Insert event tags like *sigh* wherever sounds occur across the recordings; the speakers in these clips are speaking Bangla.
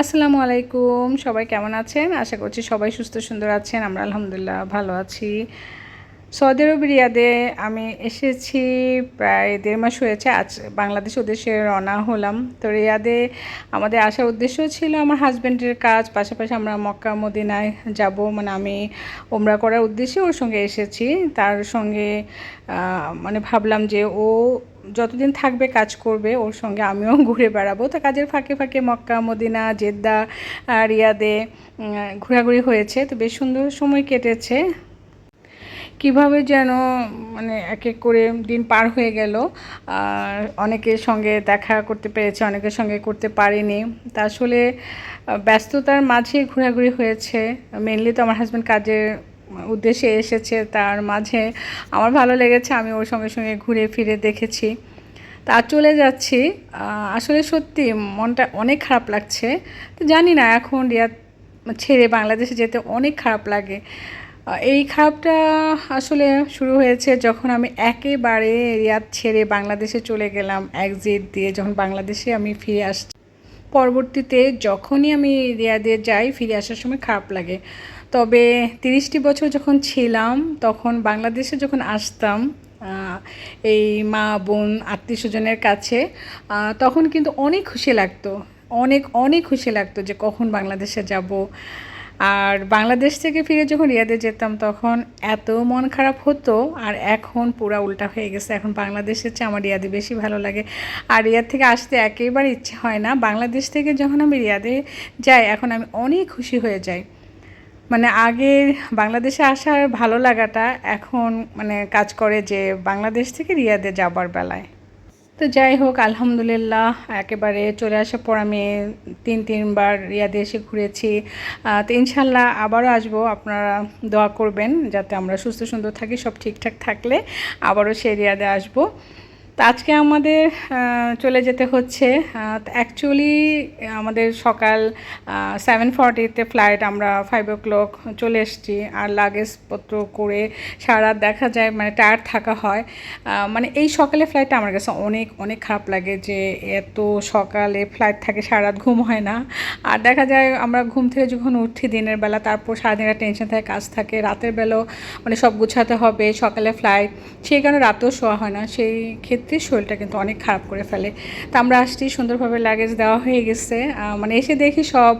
আসসালামু আলাইকুম। সবাই কেমন আছেন? আশা করছি সবাই সুস্থ সুন্দর আছেন। আমরা আলহামদুলিল্লাহ ভালো আছি। সৌদি আরব রিয়াদে আমি এসেছি প্রায় দেড় মাস হয়েছে। আজ বাংলাদেশ উদ্দেশ্যে রওনা হলাম। তো রিয়াদে আমাদের আসার উদ্দেশ্য ছিল আমার হাজব্যান্ডের কাজ, পাশাপাশি আমরা মক্কা, মদিনায় যাব। মানে আমি ওমরা করার উদ্দেশ্যে ওর সঙ্গে এসেছি। তার সঙ্গে মানে ভাবলাম যে ও যতদিন থাকবে, কাজ করবে, ওর সঙ্গে আমিও *laughs* ঘুরে বেড়াবো। তো কাজের ফাঁকে ফাঁকে মক্কা, মদিনা, জেদ্দা রিয়াদে ঘোরাঘুরি হয়েছে। তো বেশ সুন্দর সময় কেটেছে। কীভাবে যেন মানে এক এক করে দিন পার হয়ে গেল। আর অনেকের সঙ্গে দেখা করতে পেরেছে, অনেকের সঙ্গে করতে পারিনি। তা আসলে ব্যস্ততার মাঝে ঘোরাঘুরি হয়েছে। মেনলি তো আমার হাজব্যান্ড কাজের উদ্দেশ্যে এসেছে, তার মাঝে আমার ভালো লেগেছে, আমি ওর সঙ্গে সঙ্গে ঘুরে ফিরে দেখেছি। তা চলে যাচ্ছি। আসলে সত্যি মনটা অনেক খারাপ লাগছে। তো জানি না এখন রিয়াদ ছেড়ে বাংলাদেশে যেতে অনেক খারাপ লাগে। এই খারাপটা আসলে শুরু হয়েছে যখন আমি একেবারে রিয়াদ ছেড়ে বাংলাদেশে চলে গেলাম একজিট দিয়ে যখন বাংলাদেশে আমি ফিরে আসছি। পরবর্তীতে যখনই আমি রিয়াদে যাই, ফিরে আসার সময় খারাপ লাগে। তবে তিরিশটি বছর যখন ছিলাম, তখন বাংলাদেশে যখন আসতাম এই মা, বোন, আত্মীয় স্বজনের কাছে তখন কিন্তু অনেক খুশি লাগতো। অনেক অনেক খুশি লাগতো যে কখন বাংলাদেশে যাব। আর বাংলাদেশ থেকে ফিরে যখন রিয়াদে যেতাম, তখন এত মন খারাপ হতো, আর এখন পুরা উল্টা হয়ে গেছে। এখন বাংলাদেশের চেয়ে আমার রিয়াদে বেশি ভালো লাগে। আর রিয়াদ থেকে আসতে একেবারে ইচ্ছে হয় না। বাংলাদেশ থেকে যখন আমি রিয়াদে যাই, এখন আমি অনেক খুশি হয়ে যাই। মানে আগের বাংলাদেশে আসার ভালো লাগাটা এখন মানে কাজ করে যে বাংলাদেশ থেকে রিয়াদে যাবার বেলায়। তো যাই হোক, আলহামদুলিল্লাহ, একেবারে চলে আসার পর আমি তিন, তিনবার রিয়াদে এসে ঘুরেছি। তো ইনশাল্লাহ আবারও আসব, আপনারা দোয়া করবেন যাতে আমরা সুস্থ, সুন্দর থাকি, সব ঠিকঠাক থাকলে আবারও সে রিয়াদে আসব। তো আজকে আমাদের চলে যেতে হচ্ছে অ্যাকচুয়ালি আমাদের সকাল সেভেন ফর্টিতে ফ্লাইট আমরা ফাইভ ও ক্লক চলে এসেছি, আর লাগেজপত্র করে সারা দেখা যায় মানে টায়ার থাকা হয়। মানে এই সকালে ফ্লাইটটা আমার কাছে অনেক অনেক খারাপ লাগে যে এত সকালে ফ্লাইট থাকে, সারা ঘুম হয় না। আর দেখা যায় আমরা ঘুম থেকে যখন উঠি দিনের বেলা, তারপর সারাদিনের টেনশন থাকে, কাজ থাকে, রাতের বেলাও মানে সব গুছাতে হবে, সকালে ফ্লাইট সেই কারণে রাতেও শোয়া হয় না। সেই ক্ষেত্রে সত্যি শরীরটা কিন্তু অনেক খারাপ করে ফেলে। তা আমরা আসছি, সুন্দরভাবে লাগেজ দেওয়া হয়ে গেছে। মানে এসে দেখি সব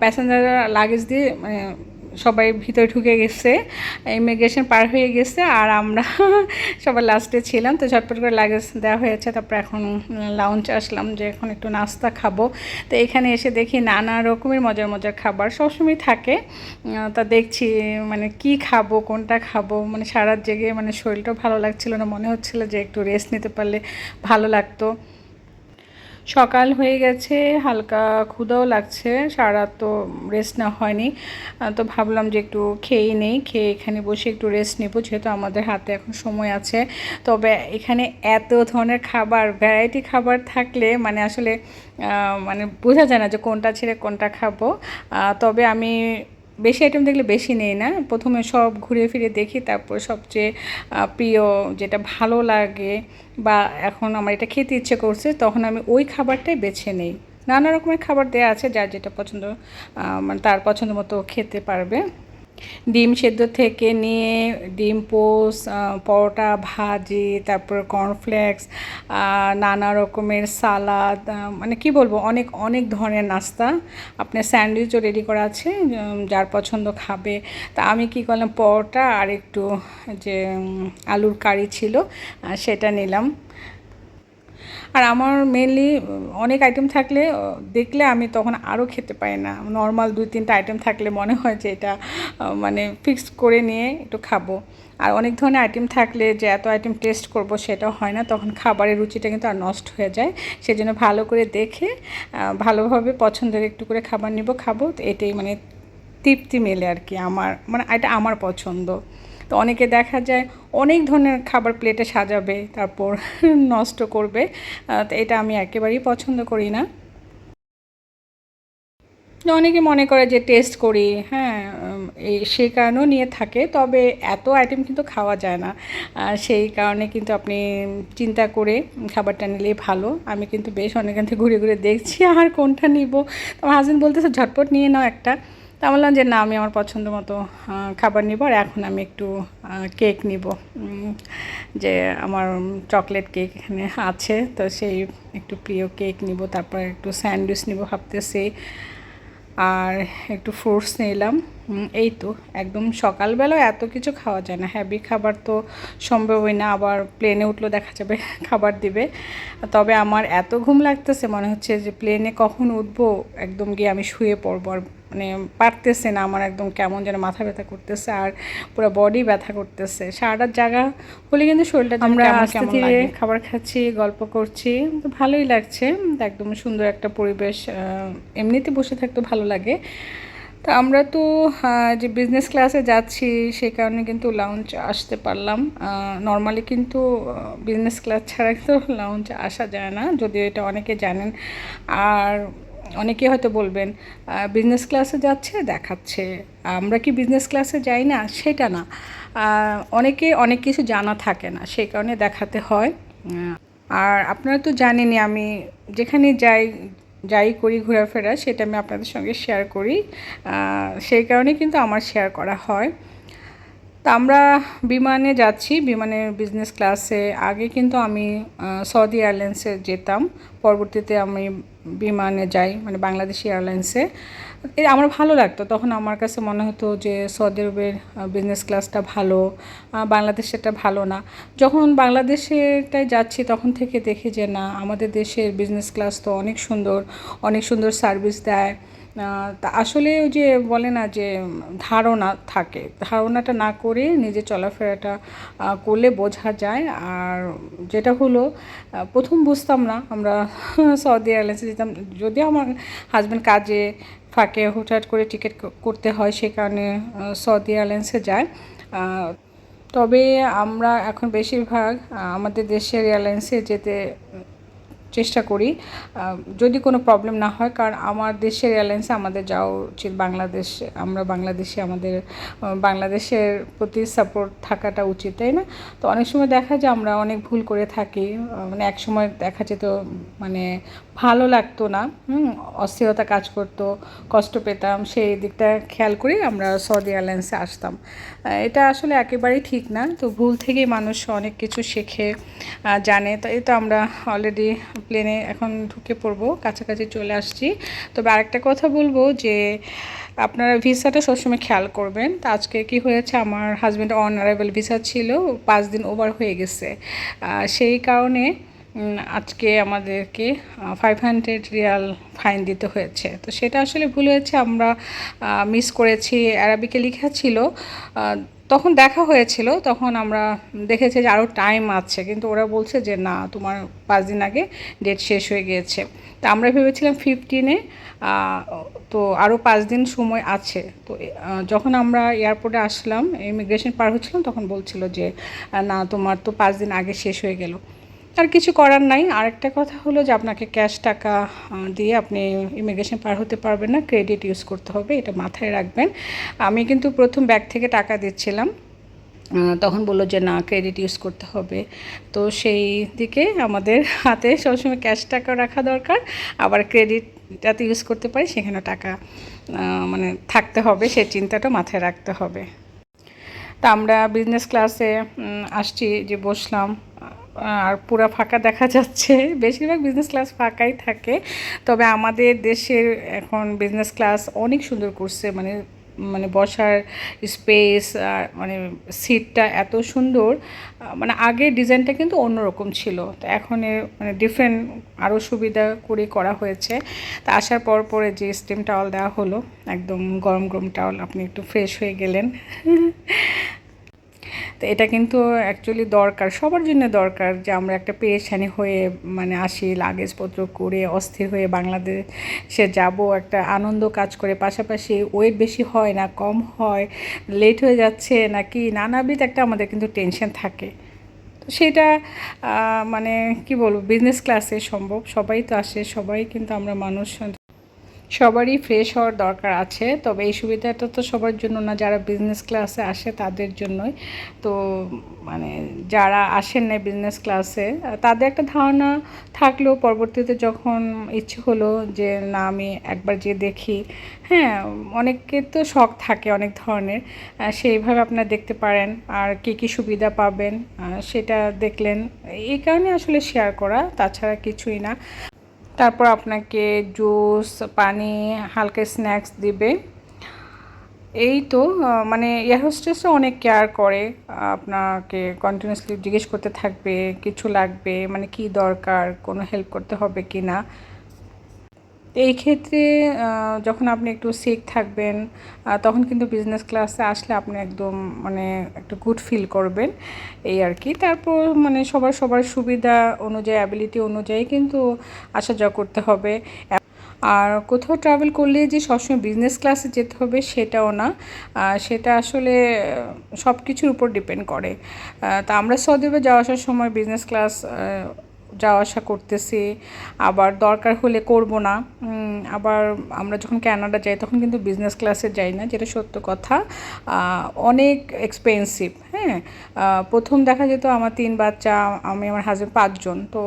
প্যাসেঞ্জাররা লাগেজ দিয়ে মানে সবাই ভিতরে ঢুকে গেছে। ইমিগ্রেশন পার হয়ে গেছে আর আমরা *laughs* সবাই লাস্টে ছিলাম। তো ঝটপট করে লাগেজ দেওয়া হয়েছে। তারপর এখন লাউঞ্চ আসলাম যে এখন একটু নাস্তা খাব। তো এখানে এসে দেখি নানা রকমের মজার মজার খাবার সবসময় থাকে। তা দেখছি মানে কি খাব, কোনটা খাব? মানে সারাত জেগে মানে শরীরটাও ভালো লাগছিল না। মনে হচ্ছিল যে একটু রেস্ট নিতে পারলে ভালো লাগতো। সকাল হয়ে গেছে, হালকা ক্ষুদাও লাগছে সারা তো রেস্ট না হয়নি। তো ভাবলাম যে একটু খেয়েই নেই, খেয়ে এখানে বসে একটু রেস্ট নেব, যেহেতু আমাদের হাতে এখন সময় আছে। তবে এখানে এত ধরনের খাবার ভ্যারাইটি খাবার থাকলে মানে আসলে মানে বোঝা যায় না যে কোনটা ছেড়ে কোনটা খাব। তবে আমি বেশি আইটেম দেখলে বেশি নেই না? প্রথমে সব ঘুরে ফিরে দেখি, তারপর সবচেয়ে প্রিয় যেটা ভালো লাগে বা এখন আমার এটা খেতে ইচ্ছে করছে, তখন আমি ওই খাবারটাই বেছে নেই। নানা রকমের খাবার দেওয়া আছে, যার যেটা পছন্দ মানে তার পছন্দ মতো খেতে পারবে। ডিম সেদ্ধ থেকে নিয়ে ডিম পোস পরোটা, ভাজি, তারপর কর্নফ্লেক্স নানা রকমের সালাদ মানে কি বলব, অনেক অনেক ধরনের নাস্তা আপনার স্যান্ডউইচও রেডি করা আছে যার পছন্দ খাবে। তা আমি কি করলাম, পরোটা আর একটু যে আলুর কারি ছিল সেটা নিলাম। আর আমার মেনলি অনেক আইটেম থাকলে দেখলে আমি তখন আরও খেতে পাই না। নর্মাল দুই তিনটা আইটেম থাকলে মনে হয় যে এটা মানে ফিক্স করে নিয়ে একটু খাব। আর অনেক ধরনের আইটেম থাকলে যে এত আইটেম টেস্ট করব সেটা হয় না, তখন খাবারের রুচিটা কিন্তু আর নষ্ট হয়ে যায়। সেজন্য ভালো করে দেখে ভালোভাবে পছন্দের একটু করে খাবার নিব, খাব। তো এটাই মানে তৃপ্তি মেলে আর কি আমার মানে এটা আমার পছন্দ। তো অনেকে দেখা যায় অনেক ধরনের খাবার প্লেটে সাজাবে, তারপর *laughs* নষ্ট করবে। তো এটা আমি একেবারেই পছন্দ করি না। অনেকে মনে করে যে টেস্ট করি হ্যাঁ সেই কারণেও নিয়ে থাকে, তবে এত আইটেম কিন্তু খাওয়া যায় না। সেই কারণে কিন্তু আপনি চিন্তা করে খাবারটা নিলেই ভালো। আমি কিন্তু বেশ অনেকখান থেকে ঘুরে ঘুরে দেখছি আর কোনটা নিব। তো আমার হাজব্যান্ড বলতেছে, ঝটপট নিয়ে নাও একটা। তা বললাম যে, না, আমি আমার পছন্দ মতো খাবার নিব আর এখন আমি একটু কেক নিব। যে আমার চকলেট কেক এখানে আছে, তো সেই একটু প্রিয় কেক নিব, তারপর একটু স্যান্ডউইচ নিব ভাবতেছি। আর একটু ফ্রুটস নিলাম। এই তো, একদম সকালবেলা এত কিছু খাওয়া যায় না। হ্যাভি খাবার তো সম্ভব সম্ভবই না, আবার প্লেনে উঠলেও দেখা যাবে *laughs* খাবার দিবে। তবে আমার এত ঘুম লাগতেছে, মনে হচ্ছে যে, প্লেনে কখন উঠবো, একদম গিয়ে আমি শুয়ে পড়ব। আর মানে পারতেছে না আমার একদম কেমন যেন মাথা ব্যথা করতেছে আর পুরো বডি ব্যথা করতেছে। সারাটার জায়গা হলে কিন্তু শরীরটা আমরা আস্তে ধীরে খাবার খাচ্ছি গল্প করছি তো ভালোই লাগছে। একদম সুন্দর একটা পরিবেশ এমনিতে বসে থাকতে ভালো লাগে। তো আমরা তো যে বিজনেস ক্লাসে যাচ্ছি সেই কারণে কিন্তু লাউঞ্জ আসতে পারলাম। নর্মালি কিন্তু বিজনেস ক্লাস ছাড়া কিন্তু লাউঞ্জ আসা যায় না যদিও এটা অনেকে জানেন। আর অনেকে হয়তো বলবেন বিজনেস ক্লাসে যাচ্ছে, দেখাচ্ছে। আমরা কি বিজনেস ক্লাসে যাই না? সেটা না। অনেকে অনেক কিছু জানা থাকে না, সেই কারণে দেখাতে হয়। আর আপনারা তো জানেনই, আমি যেখানে যাই যাই করি ঘোরাফেরা, সেটা আমি আপনাদের সঙ্গে শেয়ার করি। সেই কারণে কিন্তু আমার শেয়ার করা হয়। তা আমরা বিমানে যাচ্ছি বিমানের বিজনেস ক্লাসে আগে কিন্তু আমি সৌদি এয়ারলাইন্সে যেতাম। পরবর্তীতে আমি বিমানে যাই মানে বাংলাদেশি এয়ারলাইন্সে আমার ভালো লাগতো। তখন আমার কাছে মনে হতো যে সৌদি আরবের বিজনেস ক্লাসটা ভালো বাংলাদেশেরটা ভালো না। যখন বাংলাদেশেরটায় যাচ্ছি, তখন থেকে দেখি যে না, আমাদের দেশের বিজনেস ক্লাস তো অনেক সুন্দর অনেক সুন্দর সার্ভিস দেয়। তা আসলে ওই যে বলে না যে ধারণা থাকে। ধারণাটা না করে নিজে চলাফেরাটা করলে বোঝা যায়। আর যেটা হলো প্রথম বুঝতাম না আমরা *laughs* সৌদি এয়ারলাইন্সে যেতাম। যদিও আমার হাজব্যান্ড কাজে ফাঁকে হুটহাট করে টিকিট করতে হয় সে কারণে সৌদি এয়ারলাইন্সে যায় তবে আমরা এখন বেশিরভাগ আমাদের দেশের এয়ারলাইন্সে যেতে চেষ্টা করি। যদি কোনো প্রবলেম না হয়, কারণ আমার দেশের এয়ারলাইন্সে আমাদের যাওয়া উচিত। বাংলাদেশ, আমরা বাংলাদেশে আমাদের বাংলাদেশের প্রতি সাপোর্ট থাকাটা উচিত, তাই না? তো অনেক সময় দেখা যায় আমরা অনেক ভুল করে থাকি। মানে এক সময় দেখা যেত মানে ভালো লাগতো না অস্থিরতা কাজ করতো, কষ্ট পেতাম, সেই দিকটা খেয়াল করে আমরা সৌদি এয়ারলাইন্সে আসতাম। এটা আসলে একেবারেই ঠিক না। তো ভুল থেকেই মানুষ অনেক কিছু শেখে জানে। তো তো আমরা অলরেডি প্লেনে এখন ঢুকে পড়ব, কাছাকাছি চলে আসছি। তবে আরেকটা কথা বলব যে, আপনারা ভিসাটা সবসময় খেয়াল করবেন। তো আজকে কি হয়েছে, আমার হাজব্যান্ড অন অ্যারাইভেল ভিসা ছিল, পাঁচ দিন ওভার হয়ে গেছে। সেই কারণে আজকে আমাদেরকে ফাইভ হান্ড্রেড রিয়াল ফাইন দিতে হয়েছে। তো সেটা আসলে ভুল হয়েছে, আমরা মিস করেছি। অ্যারাবিকে লেখা ছিল তখন দেখা হয়েছিল, তখন আমরা দেখেছি যে আরও টাইম আছে, কিন্তু ওরা বলছে যে না, তোমার পাঁচ দিন আগে ডেট শেষ হয়ে গিয়েছে। তা আমরা ভেবেছিলাম ফিফটিনে তো আরও পাঁচ দিন সময় আছে। তো যখন আমরা এয়ারপোর্টে আসলাম ইমিগ্রেশন পার হচ্ছিলাম, তখন বলছিল যে, না, তোমার তো পাঁচ দিন আগে শেষ হয়ে গেল। আর কিছু করার নাই। আরেকটা কথা হলো যে আপনাকে ক্যাশ টাকা দিয়ে আপনি ইমিগ্রেশন পার হতে পারবেন না। ক্রেডিট ইউজ করতে হবে, এটা মাথায় রাখবেন। আমি কিন্তু প্রথম ব্যাগ থেকে টাকা দিচ্ছিলাম। তখন বলল যে না ক্রেডিট ইউজ করতে হবে। তো সেই দিকে আমাদের হাতে সবসময় ক্যাশ টাকা রাখা দরকার। আবার ক্রেডিট যাতে ইউজ করতে পারি, সেখানে টাকা মানে থাকতে হবে, সেই চিন্তাটা মাথায় রাখতে হবে। তা আমরা বিজনেস ক্লাসে আসছি, যে বসলাম। আর পুরা ফাঁকা দেখা যাচ্ছে। বেশিরভাগ বিজনেস ক্লাস ফাঁকাই থাকে। তবে আমাদের দেশের এখন বিজনেস ক্লাস অনেক সুন্দর করছে। মানে মানে বসার স্পেস মানে সিটটা এত সুন্দর। মানে আগের ডিজাইনটা কিন্তু অন্যরকম ছিল। তো এখন মানে ডিফারেন্ট আরও সুবিধা করে করা হয়েছে। তা আসার পর পরে যে স্টিম টাওয়াল দেওয়া হলো, একদম গরম গরম টাওয়াল আপনি একটু ফ্রেশ হয়ে গেলেন। তো এটা কিন্তু অ্যাকচুয়ালি দরকার, সবার জন্য দরকার যে আমরা একটা পেরেশানি হয়ে মানে আসি, লাগেজপত্র করে অস্থির হয়ে বাংলাদেশে যাব, একটা আনন্দ কাজ করে। পাশাপাশি ওয়েট বেশি হয় না, কম হয় লেট হয়ে যাচ্ছে নাকি নানাবিধ একটা আমাদের কিন্তু টেনশন থাকে। তো সেটা মানে কি বলব বিজনেস ক্লাসে সম্ভব, সবাই তো আসে, সবাই কিন্তু আমরা মানুষ সবারই ফ্রেশ হওয়ার দরকার আছে। তবে এই সুবিধাটা তো সবার জন্য না, যারা বিজনেস ক্লাসে আসে তাদের জন্যই। তো মানে যারা আসেন না বিজনেস ক্লাসে তাদের একটা ধারণা থাকলেও পরবর্তীতে যখন ইচ্ছে হলো যে, না, আমি একবার যে দেখি। হ্যাঁ অনেকের তো শখ থাকে অনেক ধরনের। সেইভাবে আপনারা দেখতে পারেন। আর কী কী সুবিধা পাবেন সেটা দেখলেন। এই কারণে আসলে শেয়ার করা, তাছাড়া কিছুই না। তারপর আপনাকে জুস, পানি, হালকা স্ন্যাক্স দিবে। এই তো মানে এয়ার হোস্টেসও অনেক কেয়ার করে, আপনাকে কন্টিনিউসলি জিজ্ঞেস করতে থাকবে, কিছু লাগবে মানে কি দরকার, কোনো হেল্প করতে হবে কি না এই ক্ষেত্রে যখন আপনি একটু সিক থাকবেন তখন কিন্তু বিজনেস ক্লাসে আসলে আপনি একদম মানে একটু গুড ফিল করবেন, এই আর কি। তারপর মানে সবার সবার সুবিধা অনুযায়ী অ্যাবিলিটি অনুযায়ী কিন্তু আসা যাওয়া করতে হবে। আর কোথাও ট্রাভেল করলে যে সবসময় বিজনেস ক্লাসে যেতে হবে সেটাও না সেটা আসলে সব কিছুর উপর ডিপেন্ড করে। তা আমরা সৌদি আরবে যাওয়া আসার সময় বিজনেস ক্লাস যাওয়া আসা করতেছি। আবার দরকার হলে করব না। আবার আমরা যখন ক্যানাডা যাই, তখন কিন্তু বিজনেস ক্লাসে যাই না, যেটা সত্য কথা। অনেক এক্সপেন্সিভ হ্যাঁ? প্রথম দেখা যেত আমার তিন বাচ্চা, আমি আমার হাজব্যান্ড পাঁচজন। তো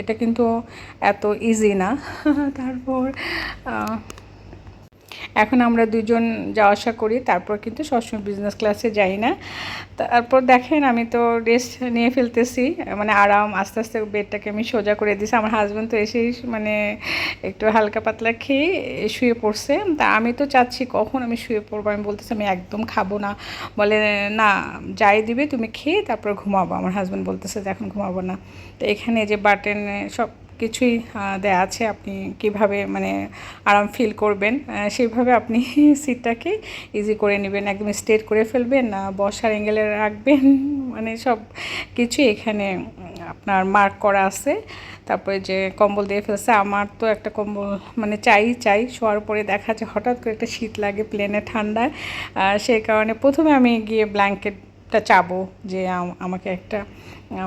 এটা কিন্তু এত ইজি না। *laughs* তারপর এখন আমরা দুজন যাওয়া আসা করি, তারপর কিন্তু সবসময় বিজনেস ক্লাসে যাই না। তারপর দেখেন, আমি তো রেস্ট নিয়ে ফেলতেছি। মানে আরাম, আস্তে আস্তে বেডটাকে আমি সোজা করে দিয়েছি আমার হাজব্যান্ড তো এসেই মানে একটু হালকা পাতলা খেয়ে শুয়ে পড়ছে। তা আমি তো চাচ্ছি কখন আমি শুয়ে পড়ব? আমি বলতেছি, আমি একদম খাব না। বলে, না, যাই দিবে, তুমি খেয়ে তারপর ঘুমাবো। আমার হাজব্যান্ড বলতেছে যে এখন ঘুমাবো না। তো এখানে যে বাটেন সব কিছুই দেয়া আছে আপনি কীভাবে মানে আরাম ফিল করবেন আহ, সেইভাবে আপনি *laughs* সিটটাকে ইজি করে নেবেন একদম স্ট্রেট করে ফেলবেন না বসার অ্যাঙ্গেলে রাখবেন *laughs* মানে সব কিছু এখানে আপনার মার্ক করা আছে। তারপরে যে কম্বল দিয়ে ফেলছে আমার তো একটা কম্বল মানে চাই চাই শোয়ার পরে দেখা যায় হঠাৎ করে একটা শীত লাগে প্লেনে ঠান্ডায় সেই কারণে প্রথমে আমি গিয়ে ব্ল্যাঙ্কেটটা চাবো যে আম- আমাকে একটা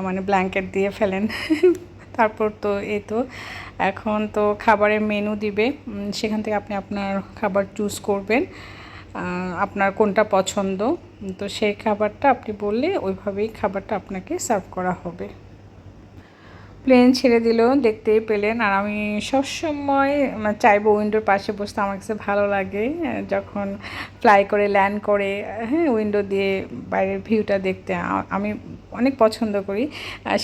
মানে ব্ল্যাঙ্কেট দিয়ে ফেলেন। *laughs* তারপর তো এই তো। এখন তো খাবারের মেনু দিবে। সেখান থেকে আপনি আপনার খাবার চুজ করবেন। আপনার কোনটা পছন্দ। তো সেই খাবারটা আপনি বললে ওইভাবেই খাবারটা আপনাকে সার্ভ করা হবে। প্লেন ছেড়ে দিল, দেখতেই পেলেন। আর আমি সবসময় মানে চাইব উইন্ডোর পাশে বসতে আমার কাছে ভালো লাগে। যখন ফ্লাই করে ল্যান্ড করে হ্যাঁ উইন্ডো দিয়ে বাইরের ভিউটা দেখতে আমি অনেক পছন্দ করি।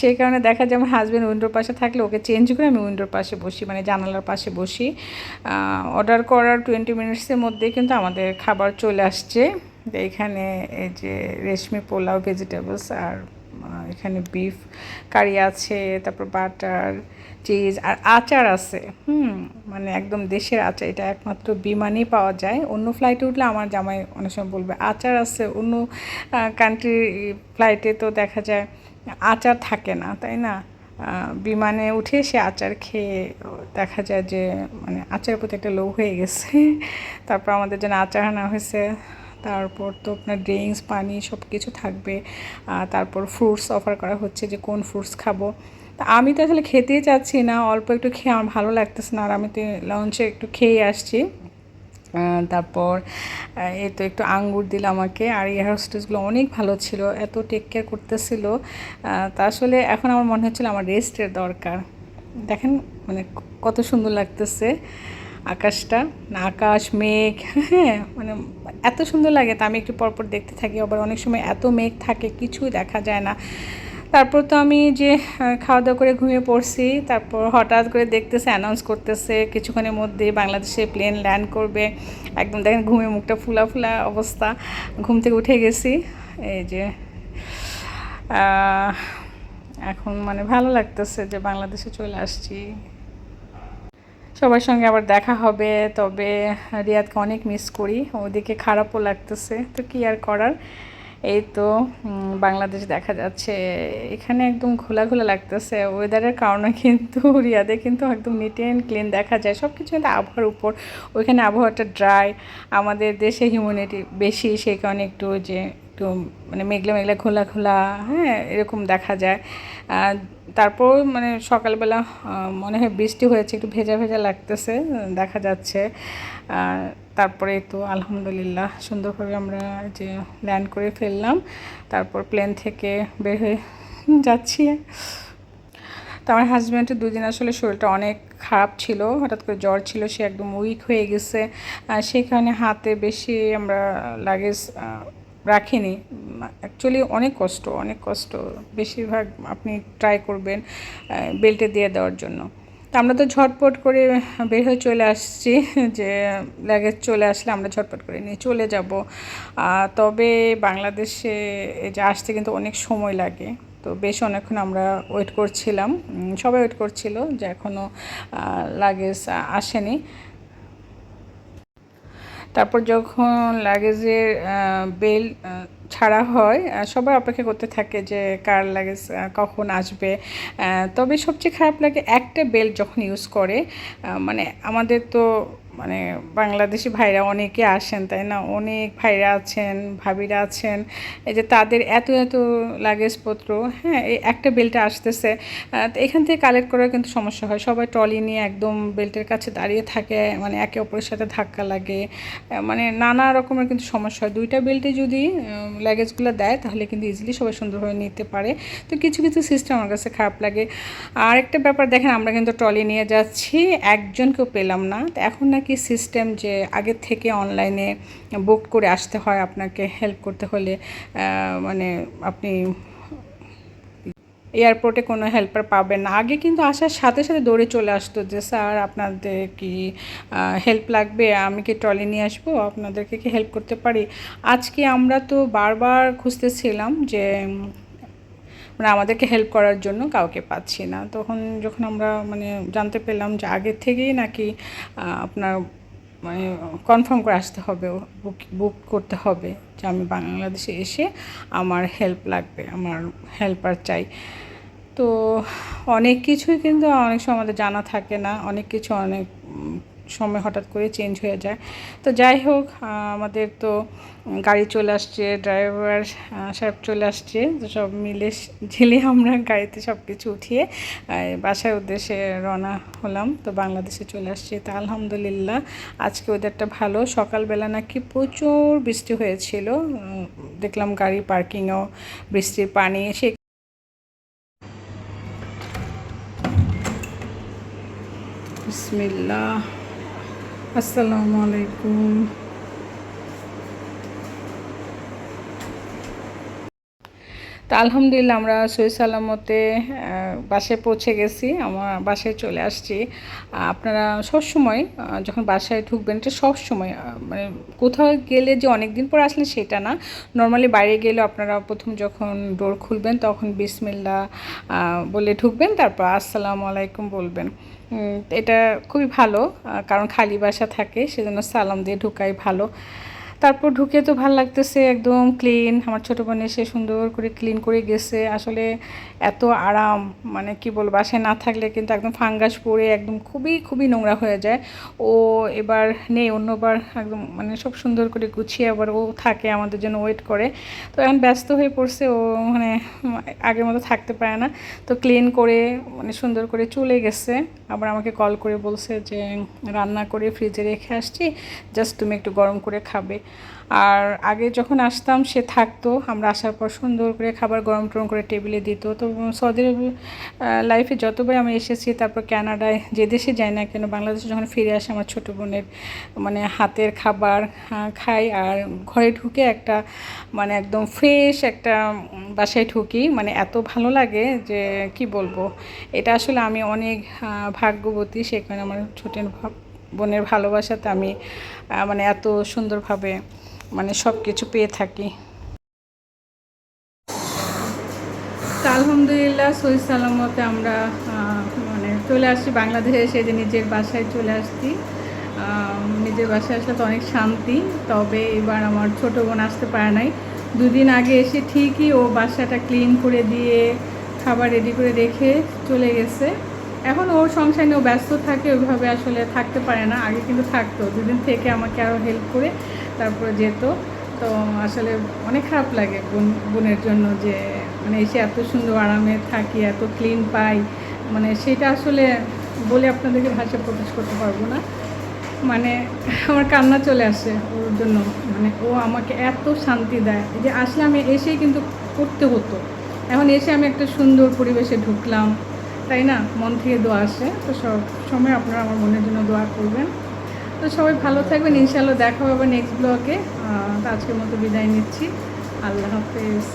সেই কারণে দেখা যায় আমার হাজব্যান্ড উইন্ডোর পাশে থাকলে ওকে চেঞ্জ করে আমি উইন্ডোর পাশে বসি মানে জানালার পাশে বসি। অর্ডার করার টোয়েন্টি মিনিটসের মধ্যে কিন্তু আমাদের খাবার চলে আসছে। তো এখানে এই যে রেশমি পোলাও ভেজিটেবলস আর এখানে বিফ কারি আছে, তারপর বাটার চিজ আর আচার আছে। হুম মানে একদম দেশের আচার, এটা একমাত্র বিমানেই পাওয়া যায়। অন্য ফ্লাইটে উঠলে আমার জামাই অনেক সময় বলবে, আচার আছে, অন্য কান্ট্রি ফ্লাইটে তো দেখা যায় আচার থাকে না, তাই না? বিমানে উঠে সে আচার খেয়ে দেখা যায় যে মানে আচারের প্রতি একটা লোভ হয়ে গেছে। *laughs* তারপর আমাদের জন্য আচার আনা হয়েছে। তারপর তো আপনার ড্রিঙ্কস, পানি সব কিছু থাকবে তারপর ফ্রুটস অফার করা হচ্ছে যে কোন ফ্রুটস খাব। তা আমি তো আসলে খেতেই চাচ্ছি না, অল্প একটু খেয়ে আমার ভালো লাগতেছে না, আর আমি তো লঞ্চে একটু খেয়ে আসছি। তারপর এই তো একটু আঙ্গুর দিল আমাকে, আর এয়ার হোস্টেসগুলো অনেক ভালো ছিল, এত টেক কেয়ার করতেছিল। তা আসলে এখন আমার মনে হচ্ছিল আমার রেস্টের দরকার। দেখেন মানে কত সুন্দর লাগতেছে। আকাশটা আকাশ, মেঘ হ্যাঁ মানে এত সুন্দর লাগে। তা আমি একটু পরপর দেখতে থাকি, আবার অনেক সময় এত মেঘ থাকে কিছু দেখা যায় না। তারপর তো আমি যে খাওয়া দাওয়া করে ঘুমিয়ে পড়ছি, তারপর হঠাৎ করে দেখতেছে অ্যানাউন্স করতেছে, কিছুক্ষণের মধ্যে বাংলাদেশে প্লেন ল্যান্ড করবে। একদম দেখেন ঘুমে মুখটা ফুলা ফুলা অবস্থা। ঘুম থেকে উঠে গেছি, এই যে এখন মানে ভালো লাগতেছে যে বাংলাদেশে চলে আসছি। সবার সঙ্গে আবার দেখা হবে, তবে রিয়াদকে অনেক মিস করি, ওদিকে খারাপও লাগতেছে, তো কি আর করার? এই তো বাংলাদেশ দেখা যাচ্ছে। এখানে একদম খোলা লাগতেছে ওয়েদারের কারণে কিন্তু *laughs* রিয়াদে কিন্তু একদম নিট অ্যান্ড ক্লিন দেখা যায় সব কিছু কিন্তু আবহাওয়ার উপর। ওইখানে আবহাওয়াটা ড্রাই আমাদের দেশে হিউমিডিটি বেশি, সেই কারণে একটু যে একটু মানে মেঘলা মেঘলা খোলা খোলা হ্যাঁ এরকম দেখা যায়। তারপর মানে সকালবেলা মনে হয় বৃষ্টি হয়েছে, একটু ভেজা ভেজা লাগতেছে, দেখা যাচ্ছে। তারপরে তো আলহামদুলিল্লাহ সুন্দরভাবে আমরা যে ল্যান্ড করে ফেললাম, তারপর প্লেন থেকে বের হয়ে যাচ্ছি। তো আমার হাজব্যান্ডের দুদিন আসলে শরীরটা অনেক খারাপ ছিল, হঠাৎ করে জ্বর ছিল, সে একদম উইক হয়ে গেছে। সেখানে হাতে বেশি আমরা লাগেজ রাখিনি। অ্যাকচুয়ালি অনেক কষ্ট অনেক কষ্ট। বেশিরভাগ আপনি ট্রাই করবেন বেল্টে দিয়ে দেওয়ার জন্য। তো আমরা তো ঝটপট করে বের হয়ে চলে আসছি, যে লাগেজ চলে আসলে আমরা ঝটপট করে নিয়ে চলে যাব। তবে বাংলাদেশে যে আসতে কিন্তু অনেক সময় লাগে। তো বেশ অনেকক্ষণ আমরা ওয়েট করছিলাম। সবাই ওয়েট করছিল যে এখনও লাগেজ আসেনি। তারপর যখন লাগেজের বেল ছাড়া হয় সবাই অপেক্ষা করতে থাকে যে কার লাগেজ কখন আসবে। তবে সবচেয়ে খারাপ লাগে একটা বেল্ট যখন ইউজ করে মানে আমাদের তো মানে বাংলাদেশি ভাইরা অনেকে আসেন, তাই না? অনেক ভাইরা আছেন, ভাবিরা আছেন। এই যে তাদের এত এত লাগেজপত্র হ্যাঁ এই একটা বেল্টে আসতেছে। এখান থেকে কালেক্ট করার কিন্তু সমস্যা হয়। সবাই ট্রলি নিয়ে একদম বেল্টের কাছে দাঁড়িয়ে থাকে মানে একে অপরের সাথে ধাক্কা লাগে। মানে নানা রকমের কিন্তু সমস্যা হয়। দুইটা বেল্টে যদি লাগেজগুলো দেয়, তাহলে কিন্তু ইজিলি সবাই সুন্দরভাবে নিতে পারে। তো কিছু কিছু সিস্টেম আমার কাছে খারাপ লাগে। আর একটা ব্যাপার দেখেন, আমরা কিন্তু ট্রলি নিয়ে যাচ্ছি, একজনকেও পেলাম না। তো এখন নাকি সিস্টেম যে আগের থেকে অনলাইনে বুক করে আসতে হয় আপনাকে হেল্প করতে হলে মানে আপনি এয়ারপোর্টে কোনো হেল্পার পাবেন না। আগে কিন্তু আসার সাথে সাথে দৌড়ে চলে আসতো যে, স্যার, আপনাদের কি হেল্প লাগবে? আমি কি ট্রলি নিয়ে আসব? আপনাদেরকে কি হেল্প করতে পারি? আজকে আমরা তো বারবার খুঁজতেছিলাম যে মানে আমাদেরকে হেল্প করার জন্য কাউকে পাচ্ছি না। তখন যখন আমরা মানে জানতে পেলাম যে আগের থেকেই নাকি আপনার মানে কনফার্ম করে আসতে হবে বুক বুক করতে হবে যে আমি বাংলাদেশে এসে আমার হেল্প লাগবে, আমার হেল্পার চাই। তো অনেক কিছুই কিন্তু অনেক সময় আমাদের জানা থাকে না, অনেক কিছু অনেক সময় হঠাৎ করে চেঞ্জ হয়ে যায়। তো যাই হোক আমাদের তো গাড়ি চলে আসছে ড্রাইভার সাহেব চলে আসছে, তো সব মিলে ঝেলে আমরা গাড়িতে সব কিছু উঠিয়ে বাসার উদ্দেশ্যে রওনা হলাম। তো বাংলাদেশে চলে আসছে। তা আলহামদুলিল্লাহ, আজকে ওয়েদারটা ভালো। সকালবেলা নাকি প্রচুর বৃষ্টি হয়েছিল। দেখলাম গাড়ি পার্কিংয়েও বৃষ্টির পানি সে বিসমিল্লাহ। আসসালামু আলাইকুম। তা আলহামদুলিল্লাহ আমরা সই সালামতে বাসে পৌঁছে গেছি, আমার বাসায় চলে আসছি। আপনারা সবসময় যখন বাসায় ঢুকবেন, এটা সবসময় মানে কোথাও গেলে যে অনেক দিন পর আসলে সেটা না। নর্মালি বাইরে গেলে আপনারা প্রথম যখন ডোর খুলবেন, তখন বিসমিল্লা বলে ঢুকবেন, তারপর আসসালামু আলাইকুম বলবেন। এটা খুবই ভালো কারণ খালি বাসা থাকে, সেজন্য সালাম দিয়ে ঢুকাই ভালো। তারপর ঢুকে তো ভালো লাগতেছে, একদম ক্লিন আমার ছোটো বোন এসে সুন্দর করে ক্লিন করে গেছে। আসলে এত আরাম মানে কি বলব, বাসায় না থাকলে কিন্তু একদম ফাঙ্গাস পড়ে, একদম খুবই খুবই নোংরা হয়ে যায়। ও এবার নেই অন্যবার একদম মানে সব সুন্দর করে গুছিয়ে আবার ও থাকে, আমাদের জন্য ওয়েট করে। তো এখন ব্যস্ত হয়ে পড়ছে, ও মানে আগের মতো থাকতে পারে না। তো ক্লিন করে মানে সুন্দর করে চলে গেছে। আবার আমাকে কল করে বলছে যে, রান্না করে ফ্রিজে রেখে আসছি জাস্ট তুমি একটু গরম করে খাবে। আর আগে যখন আসতাম সে থাকতো, আমরা আসার পর সুন্দর করে খাবার গরম টরম করে টেবিলে দিত। তো সৌদি লাইফে যতবার আমি এসেছি, তারপর কানাডায়, যে দেশে যাই না কেন, বাংলাদেশে যখন ফিরে আসে, আমার ছোটো বোনের মানে হাতের খাবার খাই। আর ঘরে ঢুকে একটা মানে একদম ফ্রেশ একটা বাসায় ঢুকি। মানে এত ভালো লাগে যে, কি বলব? এটা আসলে আমি অনেক ভাগ্যবতী। সেখানে আমার ছোটের বোনের ভালোবাসাতে আমি মানে এত সুন্দরভাবে মানে সব কিছু পেয়ে থাকি। আলহামদুলিল্লাহ, সহি সালামতে আমরা মানে চলে আসছি বাংলাদেশে যে নিজের বাসায় চলে আসছি। নিজের বাসায় আসলে তো অনেক শান্তি, তবে এবার আমার ছোটো বোন আসতে পারে নাই। দুদিন আগে এসে ঠিকই ও বাসাটা ক্লিন করে দিয়ে, খাবার রেডি করে রেখে চলে গেছে। এখন ওর সংসার ও ব্যস্ত থাকে, ওইভাবে আসলে থাকতে পারে না। আগে কিন্তু থাকতো। দুদিন থেকে আমাকে আরও হেল্প করে তারপরে যেত। তো আসলে অনেক খারাপ লাগে বোন, বোনের জন্য যে মানে এসে এত সুন্দর আরামে থাকি, এত ক্লিন পাই। মানে সেটা আসলে বলে আপনাদেরকে ভাষা প্রকাশ করতে পারব না। মানে আমার কান্না চলে আসে ওর জন্য। মানে ও আমাকে এত শান্তি দেয় যে আসলে আমি এসেই কিন্তু করতে হতো। এখন এসে আমি একটা সুন্দর পরিবেশে ঢুকলাম। তাই না? মন থেকে দোয়া আসে। তো সব সময় আপনারা আমার মনের জন্য দোয়া করবেন। তো সবাই ভালো থাকবেন। ইনশাল্লাহ দেখা হবে নেক্সট ব্লগে তো আজকের মতো বিদায় নিচ্ছি। আল্লাহ হাফেজ।